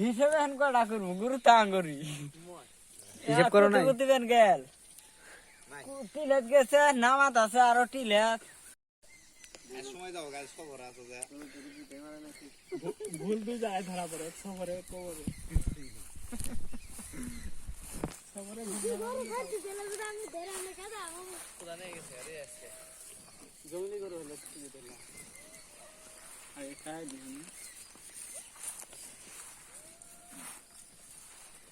হিসেবে হেন কটা করব গুরু তাং করি হিসাব করো নাই? দিবেন গেল। টিলেট গেছে নামাত আছে আরও টিলেট। সময় যাব গাছ খবর আছে যে। ভুল দিয়ে যায় ধরা পড়ে সফরে কবরে সফরে জলদি করে হলো খাই দিবি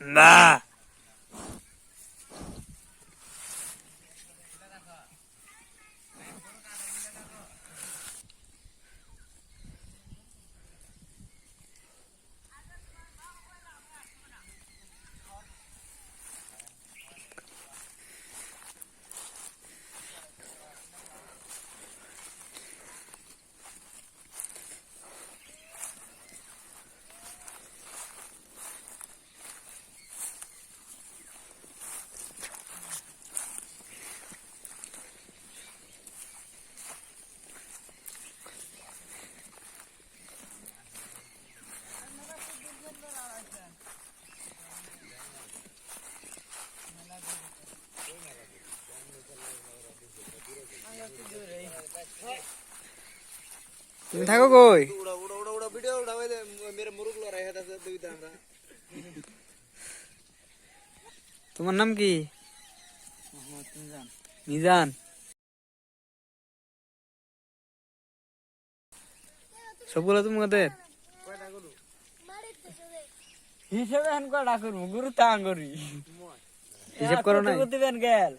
না দাসে দুই আমরা। তোমার নাম কি? মিজান। সবগুলো তোমাদের। হিসেবে হেন কটা করব? গুরু তাং করি। হিসাব করো? দিবেন গেল।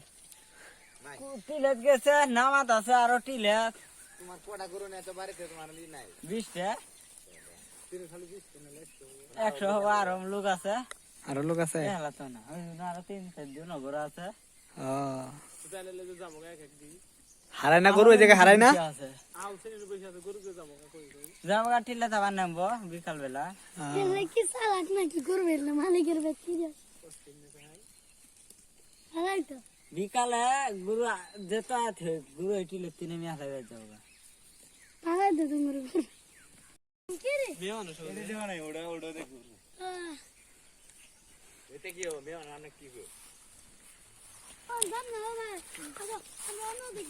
টিলেট গেছে নামাত আছে আরও টিলেট। তোমার কোটা গরু নেই তো বাড়িতে তোমার লি নাই। বিশটা? একশো বারো লোক আছে। আরও লোক আছে? এলা তো না ওই জন্য আরও তিন চার জন নগর আছে। ও। তাহলে লেগে যাব এক এক দিন। হারাই না গরু জায়গায় হারাই না? যাব টিলে নেব বিকাল বেলা কি চালাক নাকি? করবে না মালিকের ব্যক্তি বিকালে গুরু যেতে আছে গুরু টিলে তিনে মিয়া লাগে যাব ভালাই তো তোমার কি রে? মানুষ এটা দেওয়া নাই ওটা ওটা দেখো এটা কি হবে? মেয়ে অনেক কি হবে? বাবা আচ্ছা আমরা অন্য দিক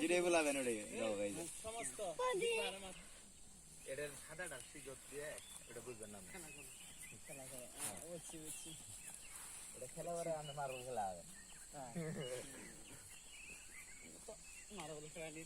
জিরে বলাবেন ওটা দাও গাই সমস্ত এটা সাদাটা সিগত দিয়ে এটা বুঝবেন না এটা খেলা করে আমরা মারবো খেলা হবে মারা বলে ফেরানি